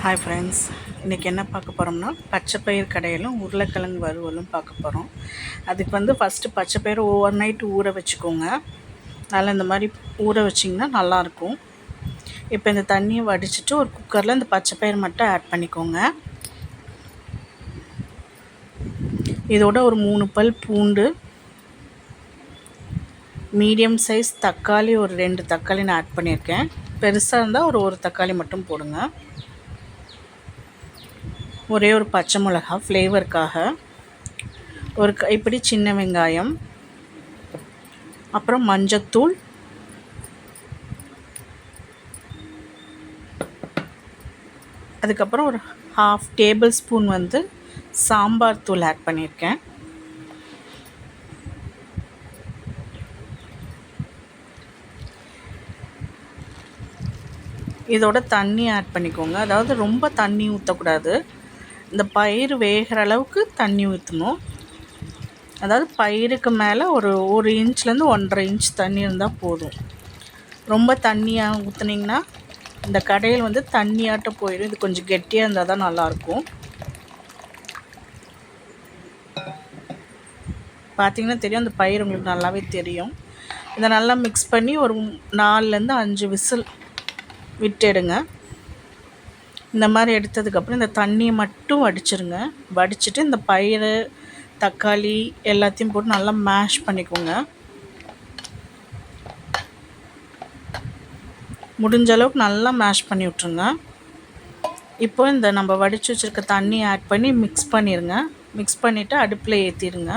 Hi friends இன்றைக்கி என்ன பார்க்க போகிறோம்னா பச்சைப்பயிர் கடையிலும் உருளைக்கிழங்கு வறுவலும் பார்க்க போகிறோம் அதுக்கு வந்து ஃபஸ்ட்டு பச்சைப்பயிறு ஓவர் நைட் ஊற வச்சுக்கோங்க. அதில் இந்த மாதிரி ஊற வச்சிங்கன்னா நல்லாயிருக்கும். இப்போ இந்த தண்ணியை வடிச்சிட்டு ஒரு குக்கரில் இந்த பச்சைப்பயிறு மட்டும் ஆட் பண்ணிக்கோங்க. இதோட ஒரு மூணு பல் பூண்டு மீடியம் சைஸ் தக்காளி ஒரு ரெண்டு தக்காளி நான் ஆட் பண்ணியிருக்கேன். பெருசாக இருந்தால் ஒரு ஒரு தக்காளி மட்டும் போடுங்க. ஒரே ஒரு பச்சை மிளகா ஃப்ளேவருக்காக ஒரு கைப்பிடி சின்ன வெங்காயம். அப்புறம் மஞ்சத்தூள். அதுக்கப்புறம் ஒரு ஹாஃப் டேபிள் ஸ்பூன் வந்து சாம்பார் தூள் ஆட் பண்ணியிருக்கேன். இதோட தண்ணி ஆட் பண்ணிக்கோங்க. அதாவது ரொம்ப தண்ணி ஊற்றக்கூடாது இந்த பயிர் வேகிற அளவுக்கு தண்ணி ஊற்றணும் அதாவது பயிருக்கு மேலே ஒரு ஒரு இன்ச்லேருந்து ஒன்றரை இன்ச் தண்ணி இருந்தால் போதும். ரொம்ப தண்ணியாக ஊற்றுனீங்கன்னா இந்த கடையில் வந்து தண்ணியாட்ட போயிடும் இது கொஞ்சம் கெட்டியாக இருந்தால் தான் நல்லாயிருக்கும் பார்த்திங்கன்னா தெரியும் அந்த பயிர் உங்களுக்கு நல்லாவே தெரியும். இதை நல்லா மிக்ஸ் பண்ணி ஒரு நாலுலேருந்து அஞ்சு விசில் விட்டுடுங்க. இந்த மாதிரி எடுத்ததுக்கப்புறம் இந்த தண்ணியை மட்டும் வடிச்சிருங்க. வடிச்சிட்டு இந்த பயிறு தக்காளி எல்லாத்தையும் போட்டு நல்லா மேஷ் பண்ணிக்கோங்க. முடிஞ்ச அளவுக்கு நல்லா மேஷ் பண்ணி விட்ருங்க இப்போ இந்த நம்ம வடித்து வச்சுருக்க தண்ணி ஆட் பண்ணி மிக்ஸ் பண்ணிடுங்க மிக்ஸ் பண்ணிவிட்டு அடுப்பில் ஏற்றிடுங்க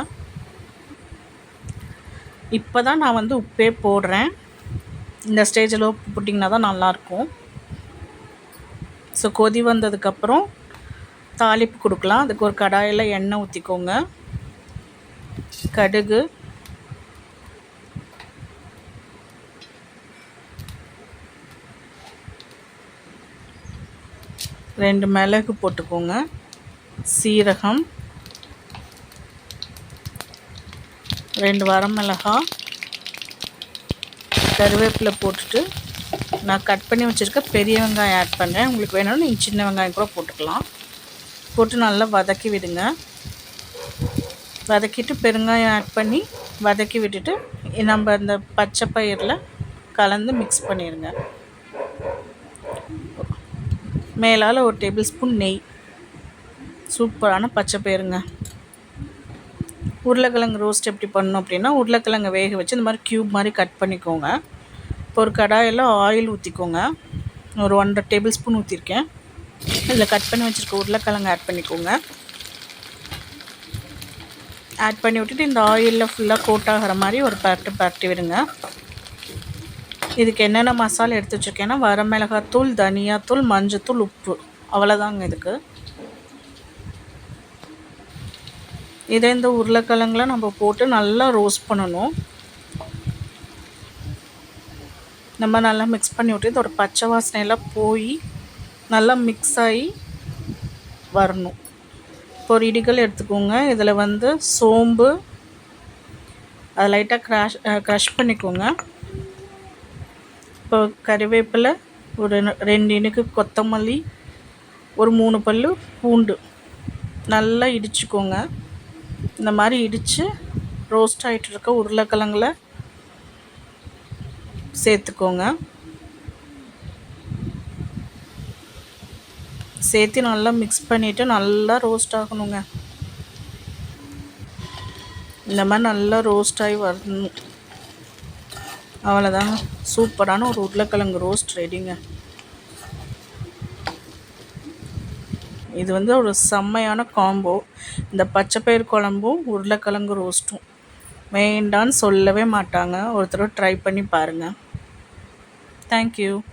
இப்போ தான் நான் வந்து உப்பே போடுறேன். இந்த ஸ்டேஜில் உப்பு போட்டிங்கன்னா தான் நல்லாயிருக்கும். ஸோ கொதி வந்ததுக்கப்புறம் தாளிப்பு கொடுக்கலாம். அதுக்கு ஒரு கடாயில் எண்ணெய் ஊற்றிக்கோங்க கடுகு. ரெண்டு மிளகு போட்டுக்கோங்க. சீரகம். ரெண்டு வரமிளகா. கருவேப்பிலை போட்டுட்டு நான் கட் பண்ணி வச்சுருக்க பெரிய வெங்காயம் ஆட் பண்ணுறேன் உங்களுக்கு வேணும்னு நீங்கள் சின்ன வெங்காயம் கூட போட்டுக்கலாம். போட்டு நல்லா வதக்கி விடுங்க. வதக்கிட்டு பெருங்காயம் ஆட் பண்ணி வதக்கி விட்டுட்டு நம்ம அந்த பச்சை பயிரில் கலந்து மிக்ஸ் பண்ணிடுங்க மேலால் ஒரு டேபிள் ஸ்பூன் நெய். சூப்பரான பச்சை பயிருங்க. உருளைக்கிழங்கு ரோஸ்ட் எப்படி பண்ணணும் அப்படின்னா உருளைக்கிழங்கு வேக வச்சு இந்த மாதிரி க்யூப் மாதிரி கட் பண்ணிக்கோங்க. இப்போ ஒரு கடாயில் ஆயில் ஊற்றிக்கோங்க ஒரு ஒன்றரை டேபிள் ஸ்பூன் ஊற்றிருக்கேன் இதில் கட் பண்ணி வச்சுருக்க உருளைக்கிழங்கு ஆட் பண்ணிக்கோங்க. ஆட் பண்ணி விட்டுட்டு இந்த ஆயிலில் ஃபுல்லாக கோட் ஆகிற மாதிரி ஒரு பரட்டு பரட்டி விடுங்க. இதுக்கு என்னென்ன மசாலா எடுத்து வச்சுருக்கேன்னா வரமிளகாத்தூள் தனியாத்தூள் மஞ்சத்தூள் உப்பு. அவ்வளோதாங்க இதுக்கு. இதை இந்த உருளைக்கிழங்குலாம் நம்ம போட்டு நல்லா ரோஸ்ட் பண்ணணும். நம்ம நல்லா மிக்ஸ் பண்ணி விட்டு இதோட பச்சை வாசனையெல்லாம் போய் நல்லா மிக்ஸ் ஆகி வரணும். இப்போ ஒரு இடிகள் எடுத்துக்கோங்க. இதில் வந்து சோம்பு அதை லைட்டாக க்ராஷ் க்ரஷ் பண்ணிக்கோங்க. இப்போ கறிவேப்பிலை ஒரு ரெண்டு இனுக்கு கொத்தமல்லி ஒரு மூணு பல் பூண்டு நல்லா இடிச்சுக்கோங்க. இந்த மாதிரி இடித்து ரோஸ்ட் ஆகிட்டு இருக்க உருளைக்கிழங்குல சேர்த்துக்கோங்க. சேர்த்து நல்லா மிக்ஸ் பண்ணிவிட்டு நல்லா ரோஸ்ட் ஆகணுங்க. இந்த மாதிரி நல்லா ரோஸ்ட் ஆகி வரணும். அவ்வளோதாங்க சூப்பரான ஒரு உருளைக்கிழங்கு ரோஸ்ட் ரெடிங்க இது வந்து ஒரு செம்மையான காம்போ இந்த பச்சைப்பயிர் குழம்பும் உருளைக்கிழங்கு ரோஸ்ட்டும் வேண்டான்னு சொல்லவே மாட்டாங்க. ஒருத்தர் ட்ரை பண்ணி பாருங்கள் Thank you.